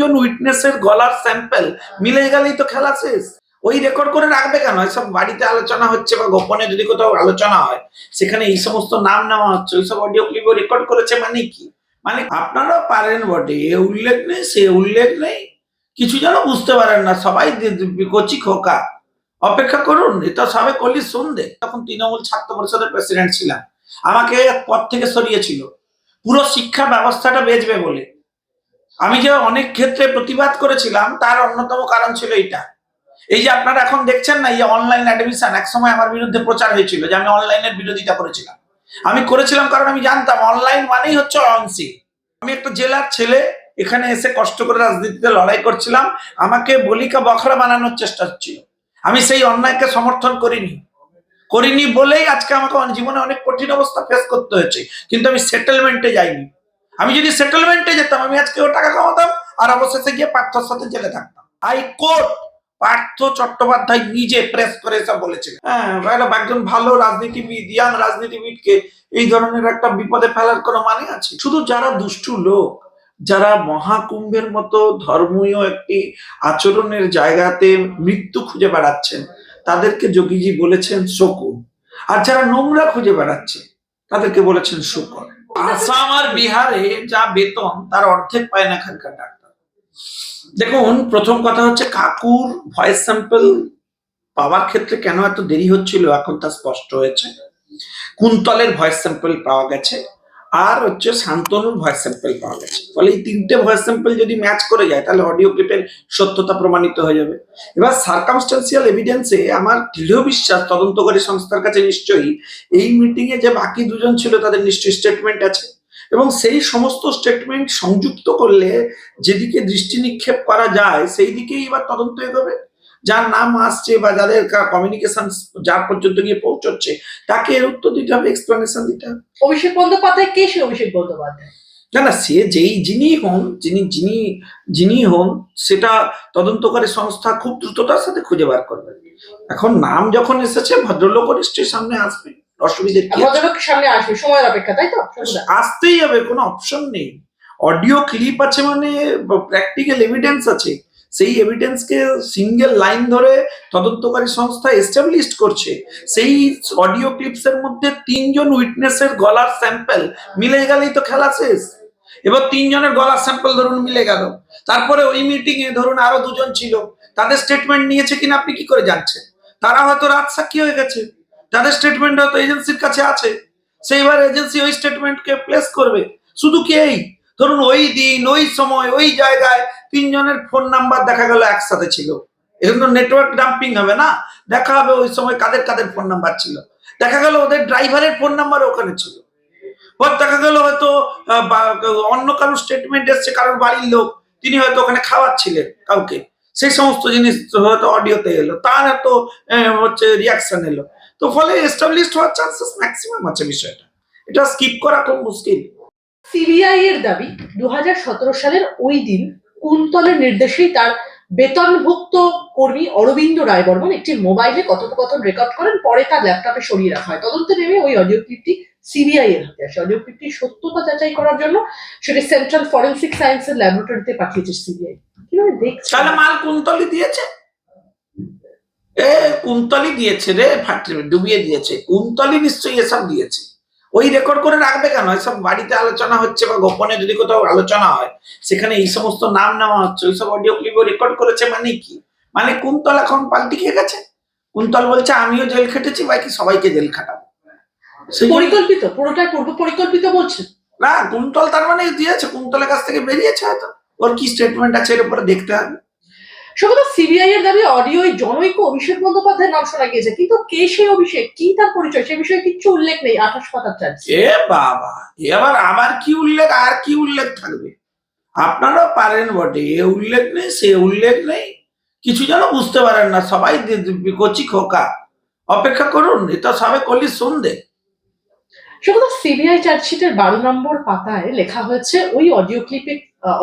তিনজন উইটনেসের গলার স্যাম্পল মিলে গেলেই তো খেলা শেষ। ওই রেকর্ড করে রাখবে কেন? এসব বাড়িতে আলোচনা হচ্ছে বা গোপনে যদি কোথাও আলোচনা হয় সেখানে এই সমস্ত নাম নেওয়া হচ্ছে ওইসব অডিও ক্লিপও রেকর্ড করেছে মানে কি? মানে আপনারা পারেন বটে এ উল্লেখ নেই সে উল্লেখ নেই কিছু যেন বুঝতে পারেন না সবাই কচি খোকা। অপেক্ষা করুন এটা সবে কলি সন্ধে। তখন তৃণমূল ছাত্র পরিষদের প্রেসিডেন্ট ছিলাম আমাকে পদ থেকে সরিয়েছিল। পুরো শিক্ষা ব্যবস্থাটা বেচবে বলে। আমি যে অনেক ক্ষেত্রে প্রতিবাদ করেছিলাম, তার অন্যতম কারণ ছিল এটা এই যে আপনারা এখন দেখছেন না, এই অনলাইন অ্যাডমিশন এক সময় আমার বিরুদ্ধে প্রচার হয়েছিল যে আমি অনলাইনের বিরোধিতা করেছিলাম। আমি করেছিলাম কারণ আমি জানতাম অনলাইন মানেই হচ্ছে অংশী আমি একটা জেলার ছেলে, এখানে এসে কষ্ট করে রাজনীতিতে লড়াই করছিলাম, আমাকে বলিকা বখরা বানানোর চেষ্টা হচ্ছিল। আমি সেই অন্যায়কে সমর্থন করিনি। করিনি বলেই আজকে আমাকে জীবনে অনেক কঠিন অবস্থা ফেস করতে হয়েছে, কিন্তু আমি সেটেলমেন্টে যাইনি। আমি যদি সেটেলমেন্টে যেতাম, আমি আজকেও টাকা কামাতাম আর অবশেষে গিয়ে পার্থর সাথে জেলে থাকতাম। আই হাইকোর্ট পার্থ চট্টোপাধ্যায় নিজে প্রেস করে এসব বলেছিলেন হ্যাঁ একজন ভালো রাজনীতিবিদ ইয়াং রাজনীতিবিদকে এই ধরনের একটা বিপদে ফেলার কোনো মানে আছে? শুধু যারা দুষ্টু লোক, যারা মহাকুম্ভের মতো ধর্মীয় একটি আচরণের জায়গাতে মৃত্যু খুঁজে বেড়াচ্ছেন, তাদেরকে যোগীজি বলেছেন শকুন। আর যারা নোংরা খুঁজে বেড়াচ্ছে, তাদেরকে বলেছেন শুকর। আসাম আর বিহারে যা বেতন, তার অর্ধেক পায় না এখানকার ডাক্তার। দেখুন, প্রথম কথা হচ্ছে কাকুর ভয়েস স্যাম্পল পাওয়ার ক্ষেত্রে কেন এত দেরি হচ্ছিল? এখন তা স্পষ্ট হয়েছে। কুন্তলের ভয়েস স্যাম্পল পাওয়া গেছে। আর হচ্ছে শান্তনুর ভয়েস স্যাম্পল পাওয়া গেছে। ফলে এই তিনটে ভয়েস স্যাম্পল যদি ম্যাচ করে যায়, তাহলে অডিও ক্লিপের সত্যতা প্রমাণিত হয়ে যাবে। এবার সার্কামস্টান্সিয়াল এভিডেন্সে আমার দৃঢ় বিশ্বাস তদন্তকারী সংস্থার কাছে নিশ্চয়ই এই মিটিং এ যে বাকি দুজন ছিল, তাদের নিশ্চয়ই স্টেটমেন্ট আছে। এবং সেই সমস্ত স্টেটমেন্ট সংযুক্ত করলে যেদিকে দৃষ্টি নিক্ষেপ করা যায় সেই দিকেই এবার তদন্ত এগোবে। যার নাম আসছে বা যাদের কমিউনিকেশন যার পর্যন্ত গিয়ে পৌঁছচ্ছে তাকে এর উত্তর দিতে হবে এক্সপ্লেনেশন দিতে হবে। অভিষেক বন্দ্যোপাধ্যায় কে সে অভিষেক বন্দ্যোপাধ্যায়? না না সে যেই যিনি হন যিনি যিনি যিনি হন সেটা তদন্তকারী সংস্থা খুব দ্রুততার সাথে খুঁজে বার করবে এখন নাম যখন এসেছে ভদ্রলোক নিশ্চয়ই সামনে আসবে। অসুবিধে কি আছে? ভদ্রলোকের সামনে আসবে সময়ের অপেক্ষা তাই তো? আসতেই হবে কোনো অপশন নেই। অডিও ক্লিপ আছে মানে প্র্যাকটিক্যাল এভিডেন্স আছে। সেই এভিডেন্সকে সিঙ্গেল লাইন ধরে তদন্তকারী সংস্থা এস্টাবলিশ করছে। সেই অডিও ক্লিপস এর মধ্যে তিনজন উইটনেসের গলার স্যাম্পল মিলে গেলেই তো খেলা শেষ। এবার তিনজনের গলার স্যাম্পল ধরুন মিলে গেল। তারপরে ওই মিটিং এ ধরুন আরও দুজন ছিল। তাদের স্টেটমেন্ট নিয়েছে কিনা আপনি কি করে জানছেন? তারা হয়তো রাত সাক্ষী হয়ে গেছে। তাদের স্টেটমেন্ট হয়তো এজেন্সির কাছে আছে। সেইবার এজেন্সি ওই স্টেটমেন্টকে প্লেস করবে। শুধু কি এই? ধরুন ওই দিন ওই সময় ওই জায়গায় তিনজনের ফোন নাম্বার দেখা গেল একসাথে ছিল। এখানে নেটওয়ার্ক ডাম্পিং হবে না? দেখা হবে ওই সময় কাদের কাদের ফোন নাম্বার ছিল। দেখা গেল ওদের ড্রাইভারের ফোন নাম্বার ওখানে ছিল। দেখা গেল হয়তো অন্য কারোর স্টেটমেন্ট এসছে কারোর বাড়ির লোক তিনি হয়তো ওখানে খাওয়াচ্ছিলেন কাউকে। সেই সমস্ত জিনিস হয়তো অডিওতে এলো তার আহ, হচ্ছে রিয়াকশন এলো। তো ফলে এস্টাবলিশড হওয়ার চান্সেস ম্যাক্সিমাম আছে বিষয়টা। এটা স্কিপ করা খুব মুশকিল। সিবিআই এর দাবি দুহাজার সতেরো সালের ওই দিন কুন্তলের নির্দেশেই তার বেতনভুক্ত কর্মী অরবিন্দ রায় বর্মন একটি মোবাইলে কথোপকথন রেকর্ড করেন, পরে তার ল্যাপটপে সরিয়ে রাখা হয়। তদন্তে নেমে ওই অডিও ক্লিপটি সিবিআই এর হাতে আসে। অডিও ক্লিপটির সত্যতা যাচাই করার জন্য সেটি সেন্ট্রাল ফরেন্সিক সায়েন্সের ল্যাবরেটরিতে পাঠিয়েছে সিবিআই। কীভাবে দেখছে তাহলে মাল কুন্তলি দিয়েছে? এ কুন্তলি দিয়েছে রে ফাটিয়ে ডুবিয়ে দিয়েছে। কুন্তলি নিশ্চয়ই এসব দিয়েছে। ওই রেকর্ড করে রাখবে কেন? এসব বাড়িতে আলোচনা হচ্ছে বা গোপনে যদি কোথাও আলোচনা হয় সেখানে এই সমস্ত নাম নেওয়া হচ্ছে ওইসব অডিও ক্লিপও রেকর্ড করেছে মানে কি? মানে কুন্তল এখন পাল্টি খেয়ে গেছে? কুন্তল বলছে আমিও জেল খেটেছি বাকি সবাইকে জেল খাটাবো। পরিকল্পিত পুরোটাই পূর্ব পরিকল্পিত বলছে না কুন্তল তার মানে দিয়েছে কুন্তলের কাছ থেকে বেরিয়েছে হয়তো। ওর কি স্টেটমেন্ট আছে এর উপরে দেখতে হবে। সবটা সিবিআই এর দাবি অডিও জনৈক অভিষেক বন্দ্যোপাধ্যায়ের নাম শোনা গিয়েছে। কিন্তু কে সেই অভিষেক? কি তার পরিচয়? সে বিষয়ে কিচ্ছু উল্লেখ নেই আঠাশ পাতার চার্জ এ বাবা এ আবার আবার কি উল্লেখ আর কি উল্লেখ থাকবে? আপনারা পারেন বটে এ উল্লেখ নেই সে উল্লেখ নেই। কিছু যেন বুঝতে পারেন না সবাই কচি খোকা। অপেক্ষা করুন এটা সবে কলি সন্ধে। সেগুলো সিবিআই চার্জশিটের বারো নম্বর পাতায় লেখা হয়েছে ওই অডিও ক্লিপে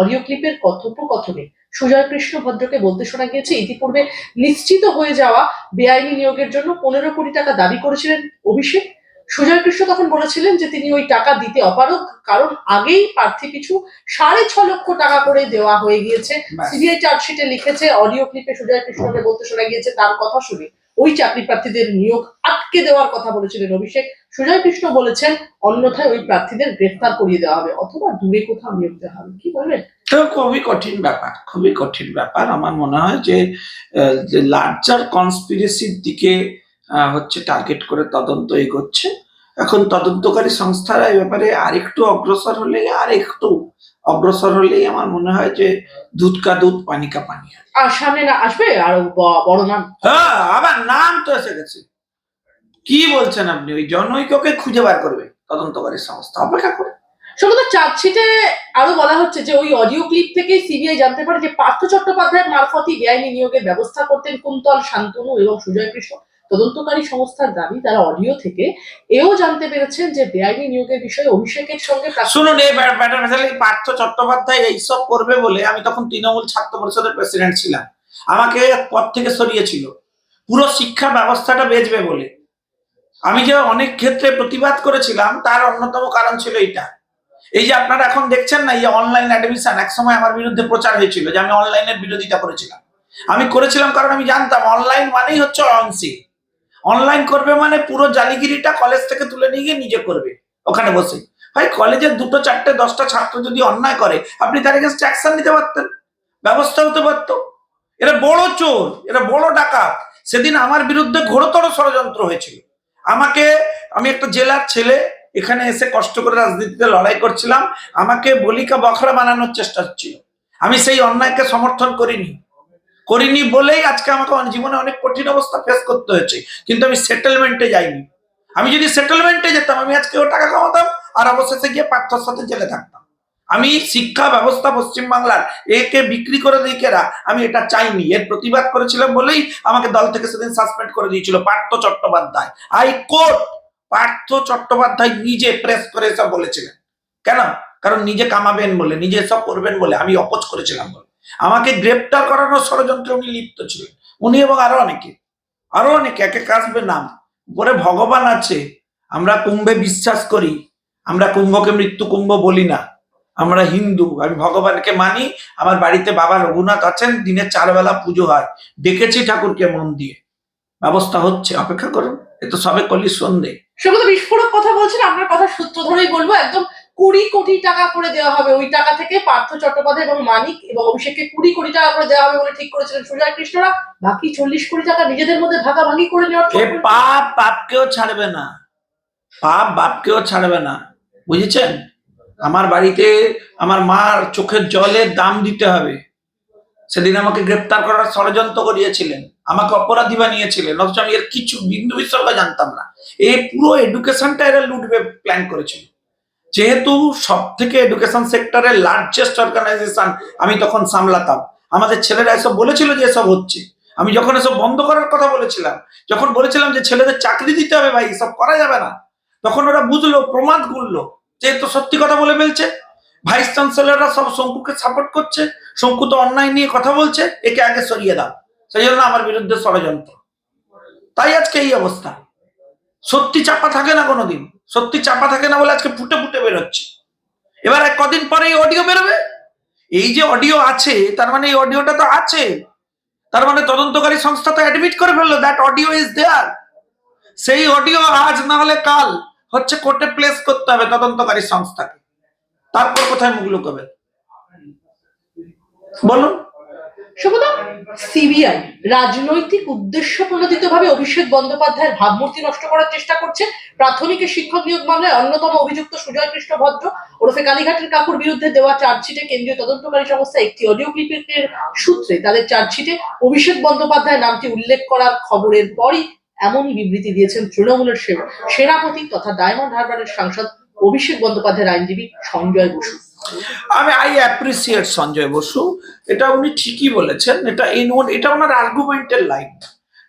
অডিও ক্লিপের কথোপকথনে। সুজয় কৃষ্ণ ভদ্রকে বলতে শোনা গিয়েছে ইতিপূর্বে নিশ্চিত হয়ে যাওয়া বেআইনি নিয়োগের জন্য পনেরো কোটি টাকা দাবি করেছিলেন অভিষেক। সুজয় কৃষ্ণ তখন বলেছিলেন যে তিনি ওই টাকা দিতে অপারক কারণ আগেই প্রার্থী কিছু সাড়ে ছ লক্ষ টাকা করে দেওয়া হয়ে গিয়েছে। সিবিআই চার্জশিটে লিখেছে অডিও ক্লিপে সুজয় কৃষ্ণকে বলতে শোনা গিয়েছে তার কথা শুনে। ওই চাকরি প্রার্থীদের নিয়োগ আটকে দেওয়ার কথা বলেছিলেন অভিষেক। সুজয় কৃষ্ণ বলেছেন, অন্যথায় ওই প্রার্থীদের গ্রেফতার করিয়ে দেওয়া হবে, অথবা দূরে কোথাও নিয়োগ দেওয়া হবে। কি বলবেন? তো খুবই কঠিন ব্যাপার, খুবই কঠিন ব্যাপার। আমার মনে হয় যে লার্জার কনস্পিরেসির দিকে হচ্ছে টার্গেট করে তদন্ত এগোচ্ছে। এখন তদন্তকারী সংস্থারা এই ব্যাপারে আরেকটু অগ্রসর হলে আর একটু অগ্রসর হলেই আমার মনে হয় যে দুধ কা দুধ পানি কা পানি আর সামনে না আসবে? আর বড় নাম? হ্যাঁ আবার নাম তো এসে গেছে। কি বলছেন আপনি? ওই জনৈককে খুঁজে বার করবে তদন্তকারী সংস্থা। অপেক্ষা করে সম্ভবত চার্জশিটে আরও বলা হচ্ছে যে ওই অডিও ক্লিপ থেকে সিবিআই জানতে পারে যে পার্থ চট্টোপাধ্যায়ের মারফতই বেআইনি নিয়োগের ব্যবস্থা করতেন কুন্তল শান্তনু এবং সুজয় কৃষ্ণ। তদন্তকারী সংস্থার দাবি তারা অডিও থেকে এও জানতে পেরেছেন যে বেআইনি নিয়োগের বিষয়ে অভিষেকের সঙ্গে শুনুন এই পার্থ চট্টোপাধ্যায় এইসব করবে বলে আমি তখন তৃণমূল ছাত্র পরিষদের প্রেসিডেন্ট ছিলাম। আমাকে পদ থেকে সরিয়েছিল। পুরো শিক্ষা ব্যবস্থাটা বেচবে বলে। আমি যে অনেক ক্ষেত্রে প্রতিবাদ করেছিলাম, তার অন্যতম কারণ ছিল এইটা। এই যে আপনারা এখন দেখছেন না, এই যে অনলাইন অ্যাডমিশন এক সময় আমার বিরুদ্ধে প্রচার হয়েছিল যে আমি অনলাইনের বিরোধিতা করেছিলাম। আমি করেছিলাম কারণ আমি জানতাম অনলাইন মানেই হচ্ছে অনসি অনলাইন করবে মানে পুরো জালিগিরিটা কলেজ থেকে তুলে নিয়ে গিয়ে নিজে করবে, ওখানে বসে। ভাই কলেজের দুটো, চারটে, দশটা ছাত্র যদি অন্যায় করে, আপনি তার এগেন্স্ট অ্যাকশন নিতে পারতেন, ব্যবস্থা হতে পারতো। এরা বড় চোর, এরা বড় ডাকাত। সেদিন আমার বিরুদ্ধে ঘোরতর ষড়যন্ত্র হয়েছিল। আমাকে, আমি একটা জেলার ছেলে, এখানে এসে কষ্ট করে রাজনীতিতে লড়াই করছিলাম। আমাকে বলিকা বখরা বানানোর চেষ্টা হচ্ছিল। আমি সেই অন্যায়কে সমর্থন করিনি। করিনি বলেই আজকে আমাকে জীবনে অনেক কঠিন অবস্থা ফেস করতে হয়েছে। কিন্তু আমি সেটেলমেন্টে যাইনি। আমি যদি সেটেলমেন্টে যেতাম, আমি আজকেও টাকা কামাতাম আর অবশেষে গিয়ে পার্থর সাথে জেলে থাকতাম। আমি শিক্ষা ব্যবস্থা পশ্চিমবাংলার একে বিক্রি করে দিকেরা আমি এটা চাইনি। এর প্রতিবাদ করেছিলাম বলেই আমাকে দল থেকে সেদিন সাসপেন্ড করে দিয়েছিল পার্থ চট্টোপাধ্যায়। আই কোর্ট পার্থ চট্টোপাধ্যায় নিজে প্রেস করে এসব বলেছিলেন। কেন? কারণ নিজে কামাবেন বলে, নিজে সব করবেন বলে আমি অপোজ করেছিলাম বলে। আমাকে গ্রেপ্তার করানোর ষড়যন্ত্রে উনি লিপ্ত ছিলেন। উনি এবং আরও অনেকে। আরও অনেকে, একে কাসবে নাম। উপরে ভগবান আছে। আমরা কুম্ভে বিশ্বাস করি। আমরা কুম্ভকে মৃত্যু কুম্ভ বলি না। আমরা হিন্দু। আমি ভগবানকে মানি। আমার বাড়িতে বাবা রঘুনাথ আছেন। দিনে চার বেলা পুজো হয়। ডেকেছি ঠাকুরকে মন দিয়ে। ব্যবস্থা হচ্ছে। অপেক্ষা করুন। এ তো সবে কলি সন্ধে। সম্ভবত বিস্ফোরক কথা বলছেন। আপনার কথা সূত্র ধরেই বলব। একদম কুড়ি কোটি টাকা করে দেওয়া হবে। ওই টাকা থেকে পার্থ চট্টোপাধ্যায় এবং মানিক এবং অভিষেককে কুড়ি কোটি টাকা করে দেওয়া হবে বলে ঠিক করেছিলেন সুজয় কৃষ্ণরা। বাকি চল্লিশ কোটি টাকা নিজেদের মধ্যে ভাগাভাগি করে নেওয়ার পাপ বাপকেও ছাড়বে না। পাপ বাপকেও ছাড়বে না। বুঝেছেন? আমার বাড়িতে আমার মার চোখের জলের দাম দিতে হবে। সেদিন আমাকে গ্রেপ্তার করার ষড়যন্ত্র করিয়েছিলেন। আমাকে অপরাধী বানিয়েছিলেন। অথচ আমি এর কিছু বিন্দু বিসর্গ জানতাম না। এই পুরো এডুকেশনটা এরা লুটবে প্ল্যান করেছিল। যেহেতু সব থেকে এডুকেশন সেক্টরের লার্জেস্ট অর্গানাইজেশন আমি তখন সামলাতাম। আমাদের ছেলেরা এসব বলেছিল যে এসব হচ্ছে। আমি যখন এসব বন্ধ করার কথা বলেছিলাম, যখন বলেছিলাম যে ছেলেদের চাকরি দিতে হবে ভাই, এসব করা যাবে না। তখন ওরা বুঝলো, প্রমাদ গুনলো, যে তো সত্যি কথা বলে ফেলছে। ভাইস চ্যান্সেলররা সব শঙ্কুকে সাপোর্ট করছে, শঙ্কু তো অন্যায় নিয়ে কথা বলছে, একে আগে সরিয়ে দাও। সেই জন্য আমার বিরুদ্ধে ষড়যন্ত্র। তাই আজকে এই অবস্থা। সত্যি চাপা থাকে না কোনোদিন। সত্যি চাপা থাকে না বলে আজকে ফুটে ফুটে বেরোচ্ছে। এবার এক কদিন পরে এই অডিও বেরোবে? এই যে অডিও আছে, তার মানে এই অডিওটা তো আছে। তার মানে তদন্তকারী সংস্থা তো অ্যাডমিট করে ফেলল দ্যাট অডিও ইজ দেয়ার সেই অডিও আজ না হলে কাল হচ্ছে কোর্টে প্লেস করতে হবে তদন্তকারী সংস্থাকে। তারপর কোথায় মুখ লুকোবে? বলুন। সম্ভবত সিবিআই রাজনৈতিক উদ্দেশ্য অভিষেক বন্দ্যোপাধ্যায়ের ভাবমূর্তি নষ্ট করার চেষ্টা করছে। প্রাথমিক শিক্ষক নিয়োগ মামলায় অন্যতম অভিযুক্ত সুজয় কৃষ্ণ ভদ্র। ওরফে কালীঘাটের কাকুর বিরুদ্ধে দেওয়া চার্জশিটে কেন্দ্রীয় তদন্তকারী সংস্থা একটি অডিও ক্লিপের সূত্রে তাদের চার্জশিটে অভিষেক বন্দ্যোপাধ্যায় নামটি উল্লেখ করার খবরের পরই এমনই বিবৃতি দিয়েছেন তৃণমূলের সেনাপতি তথা ডায়মন্ড হারবারের সাংসদ অভিষেক বন্দ্যোপাধ্যায়ের আইনজীবী সঞ্জয় বসু। আমি আই অ্যাপ্রিসিয়েট সঞ্জয় বসু। এটা উনি ঠিকই বলেছেন। এটা ইন এটা ওনার আর্গুমেন্টের লাইন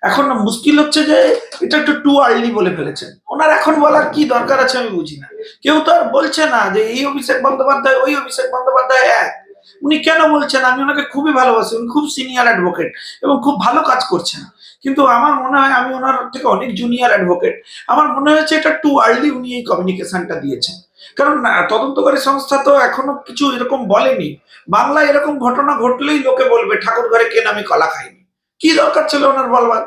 এখন মুশকিল হচ্ছে যে এটা একটু টু আর্লি বলে ফেলেছেন। ওনার এখন বলার কি দরকার আছে আমি বুঝি না। কেউ তো আর বলছে না যে এই অভিষেক বন্দ্যোপাধ্যায়, ওই অভিষেক বন্দ্যোপাধ্যায় এক। উনি কেন বলছেন? আমি ওনাকে খুবই ভালোবাসি, উনি খুব সিনিয়র অ্যাডভোকেট এবং খুব ভালো কাজ করছেন। কিন্তু আমার মনে হয় আমি ওনার থেকে অনেক জুনিয়র অ্যাডভোকেট আমার মনে হয়েছে এটা টু আর্লি উনি এই কমিউনিকেশনটা দিয়েছেন। কারণ তদন্তকারী সংস্থা তো এখনও কিছু এরকম বলেনি। বাংলায় এরকম ঘটনা ঘটলেই লোকে বলবে, ঠাকুর ঘরে কে নামে কলা খায়নি কি দরকার ছিল ওনার বলবার?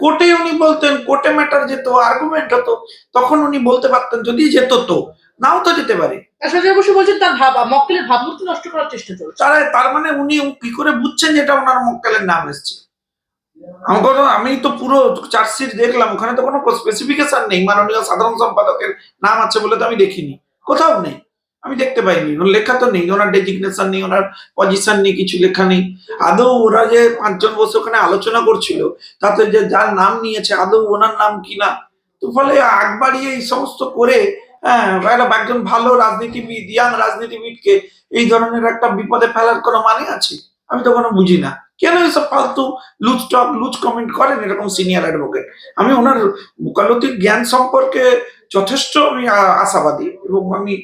কোর্টে উনি বলতেন, কোর্টে ম্যাটার যেত আর্গুমেন্ট হতো। তখন উনি বলতে পারতেন, যদি যেত তো। নাও তো যেতে পারে। বসু বলছেন তার ভাব মক্কেলের ভাবমূর্তি নষ্ট করার চেষ্টা চলছে। তারা তার মানে উনি কি করে বুঝছেন যে এটা ওনার মক্কেলের নাম এসছে? আমাকে আমি তো পুরো চার্জশিট দেখলাম ওখানে তো কোনো স্পেসিফিকেশন নেই। মাননীয় সাধারণ সম্পাদকের নাম আছে বলে তো আমি দেখিনি। কোথাও নেই। আমি দেখতে পাইনি। ওর লেখা তো নেই ওনার ডেজিগনেশন নেই ওনার পজিশন নেই কিছু লেখা নেই। আদৌ ওরা যে পাঁচজন বসে ওখানে আলোচনা করছিল তাতে যে যার নাম নিয়েছে আদৌ ওনার নাম কিনা তো ফলে আগ বাড়িয়ে এই সমস্ত করে হ্যাঁ একজন ভালো রাজনীতিবিদ ইয়াং রাজনীতিবিদকে এই ধরনের একটা বিপদে ফেলার কোনো মানে আছে? আমি তো কোনো বুঝি না। কেন এসব ফালতু লুজ টক লুজ কমেন্ট করেন এরকম সিনিয়র অ্যাডভোকেট আমি ওনার ওকালতির জ্ঞান সম্পর্কে যথেষ্ট আমি আশাবাদী এবং আমি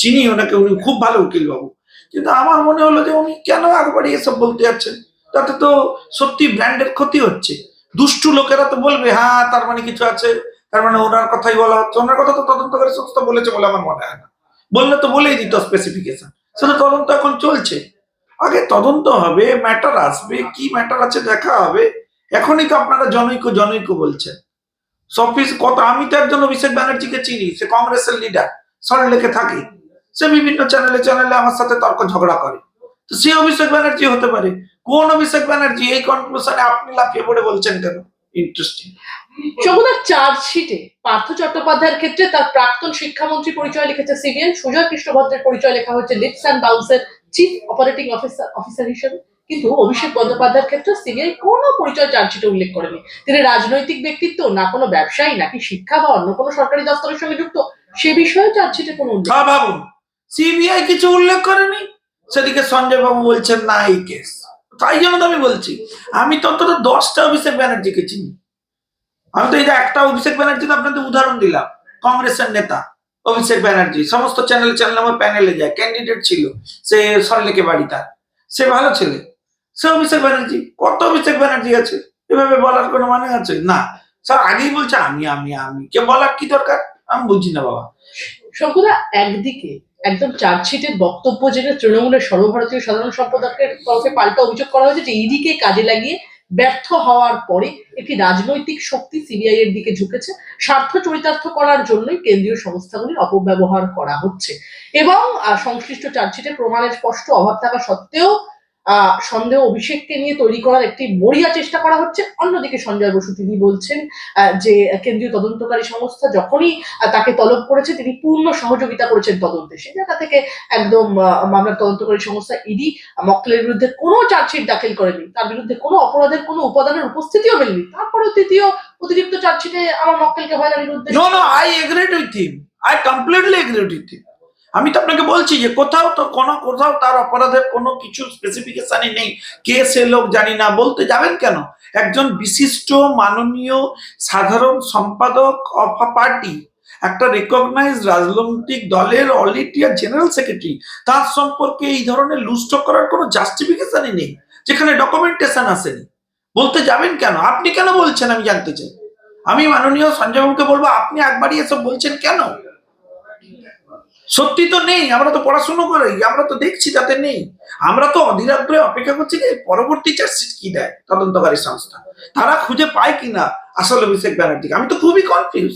চিনি ওনাকে, উনি খুব ভালো উকিল বাবু। কিন্তু আমার মনে হলো যে উনি কেন একবারই এসব বলতে যাচ্ছেন? তাতে তো সত্যি ব্র্যান্ডের ক্ষতি হচ্ছে। দুষ্টু লোকেরা তো বলবে হ্যাঁ তার মানে কিছু আছে। তার মানে ওনার কথাই বলা হচ্ছে। ওনার কথা তো তদন্তকারী সংস্থা বলেছে বলে আমার মনে হয় না। বললে তো বলেই দিত স্পেসিফিকেশন সেটা তদন্ত এখন চলছে। আগে তদন্ত হবে ম্যাটার আসবে, কি ম্যাটার আছে দেখা হবে। এখনই তো আপনারা জনৈক জনৈক বলছেন। সফিস কত, আমি তো একজন অভিষেক ব্যানার্জিকে চিনি, সে কংগ্রেসের লিডার সল্টলেকে থাকে। সে বিভিন্ন চ্যানেলে চ্যানেলে আমার সাথে তর্ক ঝগড়া করে। তো সে অভিষেক ব্যানার্জি হতে পারে। কোন অভিষেক ব্যানার্জি এই কনক্লুশনে আপনি লাফিয়ে পড়ে বলছেন কেন? ইন্টারেস্টিং যমুনার চার্জশিটে পার্থ চট্টোপাধ্যায়ের ক্ষেত্রে তার প্রাক্তন শিক্ষামন্ত্রী পরিচয় লিখেছে সিবিআই সুজয় কৃষ্ণভদ্রের পরিচয় লেখা হয়েছে লিপস অ্যান্ড বাউন্সের চিফ অপারেটিং অফিসার অফিসার হিসেবে। কিন্তু অভিষেক বন্দ্যোপাধ্যায়ের ক্ষেত্রে সিবিআই কোনো পরিচয় চার্জশিটে উল্লেখ করেনি। তিনি রাজনৈতিক ব্যক্তিত্ব, না কোনো ব্যবসায়ী, নাকি শিক্ষা বা অন্য কোনো সরকারি দপ্তরের সঙ্গে যুক্ত, সে বিষয়ে চার্জশিটে কোনো উল্লেখ ভাবুন। সিবিআই কিছু উল্লেখ করেনি? সেদিকে সঞ্জয় বাবু বলছেন, না, এই কেস তাই জন্য তো আমি বলছি, আমি তো অন্তত দশটা অভিষেক ব্যানার্জিকে চিনি আমি তো এই যে একটা অভিষেক ব্যানার্জি আপনাদের উদাহরণ দিলাম, কংগ্রেসের নেতা, অভিষেক ব্যানার্জি, সমস্ত চ্যানেল চ্যানেল আমার প্যানেলে যায় ক্যান্ডিডেট ছিল, সে সল্লেকে বাড়ি তার, সে ভালো ছেলে, সে অভিষেক ব্যানার্জি, কত অভিষেক ব্যানার্জি আছে, এভাবে বলার কোনো মানে আছে? না, স্যার আগেই বলছে, আমি আমি আমি। কে বলার কি দরকার? আমি বুঝি না, বাবা। শঙ্কুদা, একদিকে একদম চার্জশিটের বক্তব্য যেটা তৃণমূলের সর্বভারতীয় সাধারণ সম্পাদকের তরফে পাল্টা অভিযোগ করা হয়েছে যে ইডিকে কাজে লাগিয়ে ব্যর্থ হওয়ার পরে একটি রাজনৈতিক শক্তি সিবিআই এর দিকে ঝুঁকেছে। স্বার্থ চরিতার্থ করার জন্যই কেন্দ্রীয় সংস্থাগুলি অপব্যবহার করা হচ্ছে। এবং সংশ্লিষ্ট চার্জশিটে প্রমাণের স্পষ্ট অভাব থাকা সত্ত্বেও সন্দেহ অভিষেককে নিয়ে তৈরি করার একটি মরিয়া চেষ্টা করা হচ্ছে। অন্যদিকে সঞ্জয় বসু তিনি বলছেন যে কেন্দ্রীয় তদন্তকারী সংস্থা যখনই তাকে তলব করেছে, তিনি পূর্ণ সহযোগিতা করেছেন তদন্তে। সে জায়গা থেকে একদম মামলার তদন্তকারী সংস্থা ইডি মক্কেলের বিরুদ্ধে কোনো চার্জশিট দাখিল করেনি। তার বিরুদ্ধে কোনো অপরাধের, কোনো উপাদানের উপস্থিতিও মেলেনি। তারপরেও তৃতীয় অতিরিক্ত চার্জশিটে আমার মক্কেলকে হয়রানির উদ্দেশ্যে no no I agreed with I completely agreed with him আমি তো আপনাকে বলছি যে কোথাও তো কোনো, কোথাও তার অপরাধের কোনো কিছু স্পেসিফিকেশনই নেই। কে সে লোক জানি না। বলতে যাবেন কেন? একজন বিশিষ্ট মাননীয় সাধারণ সম্পাদক অফ আ পার্টি একটা রেকগনাইজ রাজনৈতিক দলের অল ইন্ডিয়া জেনারেল সেক্রেটারি তার সম্পর্কে এই ধরনের লুস্ট করার কোনো জাস্টিফিকেশনই নেই, যেখানে ডকুমেন্টেশন আসেনি। বলতে যাবেন কেন? আপনি কেন বলছেন আমি জানতে চাই? আমি মাননীয় সঞ্জয় বাবুকে বলব, আপনি একবারই এসব বলছেন কেন? সত্যি তো নেই, আমরা তো পড়াশুনো করি, আমরা তো দেখছি তাতে নেই। আমরা তো অধীরাগ্রহে অপেক্ষা করছি যে পরবর্তী চার্জশিট কি দেয় তদন্তকারী সংস্থা। তারা খুঁজে পায় কিনা আসল অভিষেক ব্যানার্জিকে। আমি তো খুবই কনফিউজ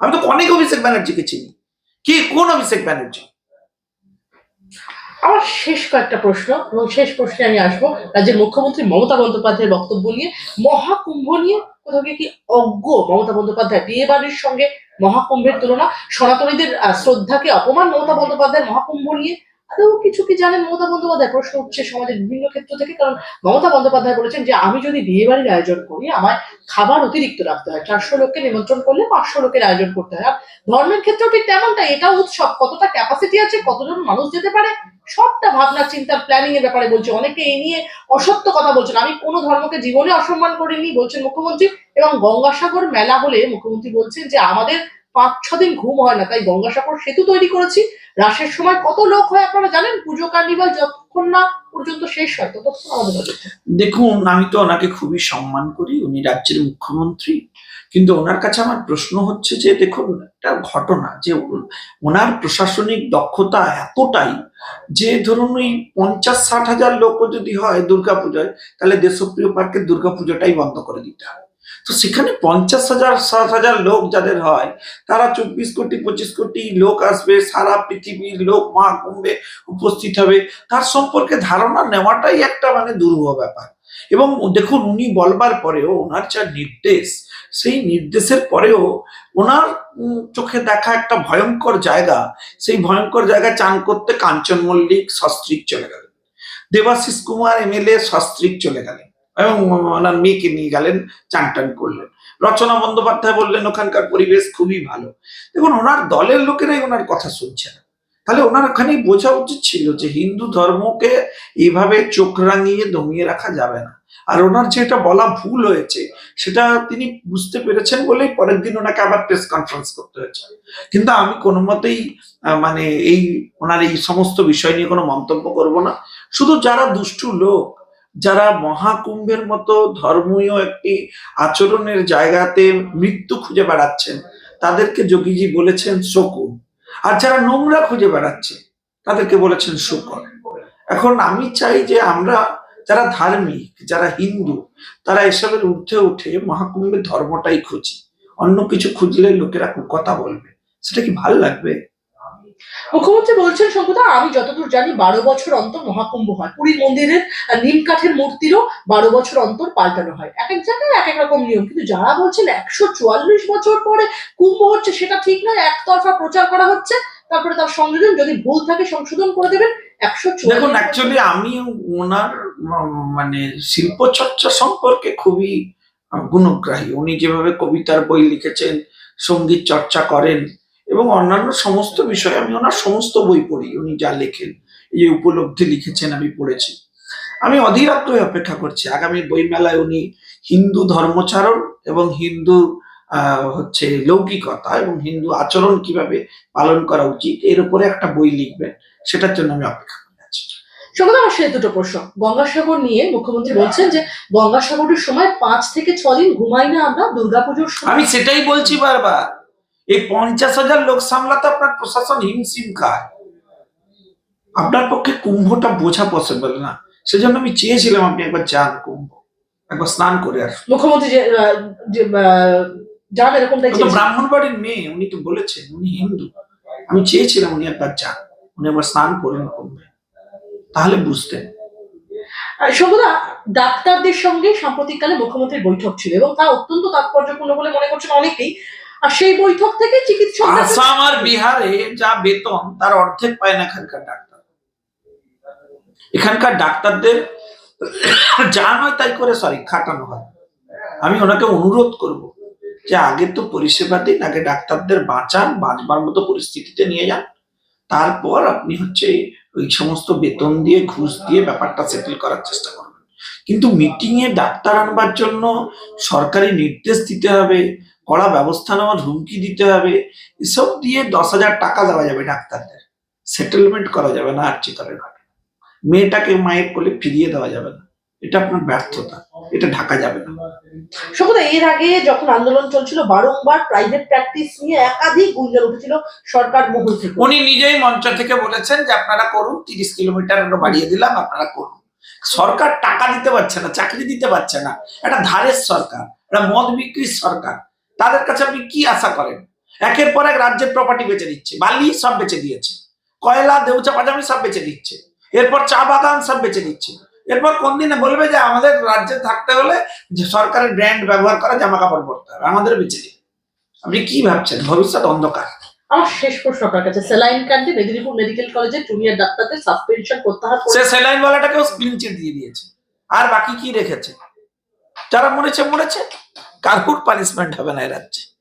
আমি তো অনেক অভিষেক ব্যানার্জিকে চিনি। কে? কোন অভিষেক ব্যানার্জি? আমার শেষ কয়েকটা প্রশ্ন এবং শেষ প্রশ্নে আমি আসব। রাজ্যের মুখ্যমন্ত্রী মমতা বন্দ্যোপাধ্যায়ের বক্তব্য নিয়ে, মহাকুম্ভ নিয়ে কোথাও কি অজ্ঞ মমতা বন্দ্যোপাধ্যায় বিয়ে বাড়ির সঙ্গে মহাকুম্ভের তুলনা? সনাতনীদের শ্রদ্ধাকে অপমান মমতা বন্দ্যোপাধ্যায়ের মহাকুম্ভ নিয়ে? আদৌ কিছু কি জানেন মমতা বন্দ্যোপাধ্যায়? প্রশ্ন উঠছে সমাজের বিভিন্ন ক্ষেত্র থেকে, কারণ মমতা বন্দ্যোপাধ্যায় বলেছেন যে, আমি যদি বিয়ে বাড়ির আয়োজন করি, আমায় খাবার অতিরিক্ত রাখতে হয়। চারশো লোককে নিমন্ত্রণ করলে পাঁচশো লোকের আয়োজন করতে হয়। আর ধর্মের ক্ষেত্রেও ঠিক তেমনটা এটা উৎসব কতটা ক্যাপাসিটি আছে, কতজন মানুষ যেতে পারে সবটা ভাবনা, চিন্তা প্ল্যানিং এর ব্যাপারে বলছে। অনেকে এই নিয়ে অসত্য কথা বলছেন। আমি কোনো ধর্মকে জীবনে অসম্মান করিনি, বলছেন মুখ্যমন্ত্রী। এবং গঙ্গাসাগর মেলা হলে মুখ্যমন্ত্রী বলছেন যে আমাদের পাঁচ ছ দিন ঘুম হয় না, তাই গঙ্গাসাগর সেতু তৈরি করেছি। রাসের সময় কত লোক হয় আপনারা জানেন? পুজো কার্নিভাল যতক্ষণ না পর্যন্ত শেষ হয়, ততক্ষণ আমাদের দেখুন, আমি তো ওনাকে খুবই সম্মান করি, উনি রাজ্যের মুখ্যমন্ত্রী। কিন্তু ওনার কাছে আমার প্রশ্ন হচ্ছে যে, দেখুন, একটা ঘটনা যে ওনার প্রশাসনিক দক্ষতা এতটাই যে, ধরুন ওই পঞ্চাশ ষাট হাজার লোকও যদি হয় দুর্গাপূজায়, তাহলে দেশপ্রিয় পার্কের দুর্গাপুজোটাই বন্ধ করে দিতে হয়। তো সেখানে পঞ্চাশ হাজার, ষাট হাজার লোক যাদের হয়, তারা চব্বিশ কোটি, পঁচিশ কোটি লোক আসবে, সারা পৃথিবীর লোক মহাকুম্ভে উপস্থিত হবে। তার সম্পর্কে ধারণা নেওয়াটাই একটা মানে দুর্বহ ব্যাপার। এবং দেখুন, উনি বলবার পরেও ওনার যা নির্দেশ, সেই নির্দেশের পরেও ওনার চোখে দেখা একটা ভয়ঙ্কর জায়গা। সেই ভয়ঙ্কর জায়গায় চান করতে কাঞ্চন মল্লিক সস্ত্রীক চলে গেলেন। দেবাশিস কুমার এমএলএ সস্ত্রীক চলে গেলেন। এবং ওনার মেয়েকে নিয়ে গেলেন চান টান করলেন। রচনা বন্দ্যোপাধ্যায় বললেন, ওখানকার পরিবেশ খুবই ভালো। দেখুন, ওনার দলের লোকেরাই ওনার কথা শুনছে না। তাহলে ওনার ওখানেই বোঝা উচিত ছিল যে হিন্দু ধর্মকে এইভাবে চোখ রাঙিয়ে দমিয়ে রাখা যাবে না। আর ওনার যেটা বলা ভুল হয়েছে, সেটা তিনি বুঝতে পেরেছেন বলেই পরের দিন ওনাকে আবার প্রেস কনফারেন্স করতে হয়েছে। কিন্তু আমি কোনো মতেই মানে এই, ওনার এই সমস্ত বিষয় নিয়ে কোনো মন্তব্য করব না। শুধু যারা দুষ্টু লোক যারা মহাকুম্ভের মতো ধর্মীয় একটি আচরণের জায়গাতে মৃত্যু খুঁজে বেড়াচ্ছেন, তাদেরকে যোগীজি বলেছেন শকুন। আর যারা নোংরা খুঁজে বেড়াচ্ছে, তাদেরকে বলেছেন শুকর। এখন আমি চাই যে আমরা যারা ধার্মিক, যারা হিন্দু, তারা এসবের ঊর্ধ্বে উঠে মহাকুম্ভের ধর্মটাই খুঁজি। অন্য কিছু খুঁজলে লোকেরা কথা বলবে। সেটা কি ভালো লাগবে? মুখ্যমন্ত্রী বলছেন, শঙ্কুদা, আমি যতদূর জানি বারো বছর অন্তর মহাকুম্ভ হয়। পুরী মন্দিরের নিম কাঠের মূর্তিরও বারো বছর অন্তর পাল্টানো হয়। এক এক জায়গায় এক এক রকম নিয়ম। কিন্তু যারা বলছেন একশো চুয়াল্লিশ বছর পরে কুম্ভ হচ্ছে, সেটা ঠিক নয়। একতরফা প্রচার করা হচ্ছে, তারপরে তার সংযোজন। যদি ভুল থাকে, সংশোধন করে দেবেন। একশো দেখুন অ্যাকচুয়ালি আমি ওনার মানে শিল্প চর্চা সম্পর্কে খুবই গুণগ্রাহী। উনি যেভাবে কবিতার বই লিখেছেন, সংগীত চর্চা করেন এবং অন্যান্য সমস্ত বিষয়ে আমি ওনার সমস্ত বই পড়ি উনি যা লেখেন এই উপলব্ধি লিখেছেন আমি পড়েছি। আমি অধীর আগ্রহে অপেক্ষা করছি। আগামী বইমেলায় উনি হিন্দু ধর্মচারণ এবং হিন্দু হচ্ছে লৌকিকতা এবং হিন্দু আচরণ কীভাবে পালন করা উচিত এর উপরে একটা বই লিখবেন সেটার জন্য আমি অপেক্ষা করে আছি। শঙ্কুদা আমার শেষ দুটো প্রশ্ন। গঙ্গাসাগর নিয়ে মুখ্যমন্ত্রী বলছেন যে গঙ্গাসাগরের সময় পাঁচ থেকে ছ দিন ঘুমাই না আমরা দুর্গাপুজোর সময় আমি সেটাই বলছি বারবার। এই পঞ্চাশ হাজার লোক সামলাতে আপনার প্রশাসন হিমশিম খায়। আপনার পক্ষে কুম্ভটা বোঝা পসিবল না। সেজন্য আমি চেয়েছিলাম আপনি একবার যান কুম্ভ। একবার স্নান করে আসুন। মুখ্যমন্ত্রী যান এরকমটাই। ব্রাহ্মণ বাড়ির মেয়ে উনি তো বলেছেন উনি হিন্দু। আমি চেয়েছিলাম উনি একবার যান। উনি একবার স্নান করুন কুম্ভে। তাহলে বুঝতেন। আর ডাক্তারদের সঙ্গে সাম্প্রতিককালে মুখ্যমন্ত্রীর বৈঠক ছিল এবং তা অত্যন্ত তাৎপর্যপূর্ণ বলে মনে করছেন অনেকেই। আর সেই বৈঠক থেকে চিকিৎসকদের আসাম আর বিহারে যা বেতন, তার অর্ধেক পায় না এখানকার ডাক্তার। এখানকার ডাক্তারদের যা নয় তাই করে সরি খাটানো হয়। আমি ওনাকে অনুরোধ করব যে আগে তো পরিষেবা দিন, আগে ডাক্তারদের বাঁচান, বাঁচবার মতো পরিস্থিতিতে নিয়ে যান। তারপর আপনি হচ্ছে ওই সমস্ত বেতন দিয়ে, ঘুষ দিয়ে ব্যাপারটা সেটেল করার চেষ্টা করবেন। কিন্তু মিটিং এ ডাক্তার আনবার জন্য সরকারি নির্দেশ দিতে হবে কড়া ব্যবস্থা নেওয়ার হুমকি দিতে হবে এসব দিয়ে দশ হাজার টাকা দেওয়া যাবে ডাক্তারদের। সেটেলমেন্ট করা যাবে না আর্চি করে ঘটনা মেয়েটাকে মায়ের কোলে ফিরিয়ে দেওয়া যাবে না। এটা আপনার ব্যর্থতা। এটা ঢাকা যাবে না। শঙ্কুদা এর আগে যখন আন্দোলন চলছিল বারংবার প্রাইভেট প্র্যাকটিস নিয়ে একাধিক গুঞ্জন উঠেছিল সরকার মহল থেকে। উনি নিজেই মঞ্চ থেকে বলেছেন যে আপনারা করুন তিরিশ কিলোমিটার আরও বাড়িয়ে দিলাম আপনারা করুন। সরকার টাকা দিতে পারছে না চাকরি দিতে পারছে না। একটা ধারের সরকার একটা মদ বিক্রির সরকার। তাদের কাছে আপনি কি আশা করেন? একের পর এক রাজ্যের প্রপার্টি বেচে দিচ্ছে বালি সব বেচে দিয়েছে কয়লা দেউচা পাজামি সব বেচে দিচ্ছে এরপর চা বাগান সব বেচে দিচ্ছে। এরপর কোন দিনে বলবে যে আমাদের রাজ্যে থাকতে হলে যে সরকারের ব্র্যান্ড ব্যবহার করা জামা কাপড় পরতে হবে আমাদের বেঁচে দিন। আপনি কি ভাবছেন? ভবিষ্যৎ অন্ধকার। আমার শেষ প্রশ্ন আপনার কাছে স্যালাইন কাণ্ডে মেদিনীপুর মেডিকেল কলেজের জুনিয়র ডাক্তারদের সাসপেনশন প্রত্যাহার করে সে সেলাইন ওয়ালাটাকেও ক্লিন চিট দিয়ে দিয়েছে। আর বাকি কি রেখেছে? যারা মরেছে মরেছে। কারুর পানিশমেন্ট হবে না এ রাজ্যে।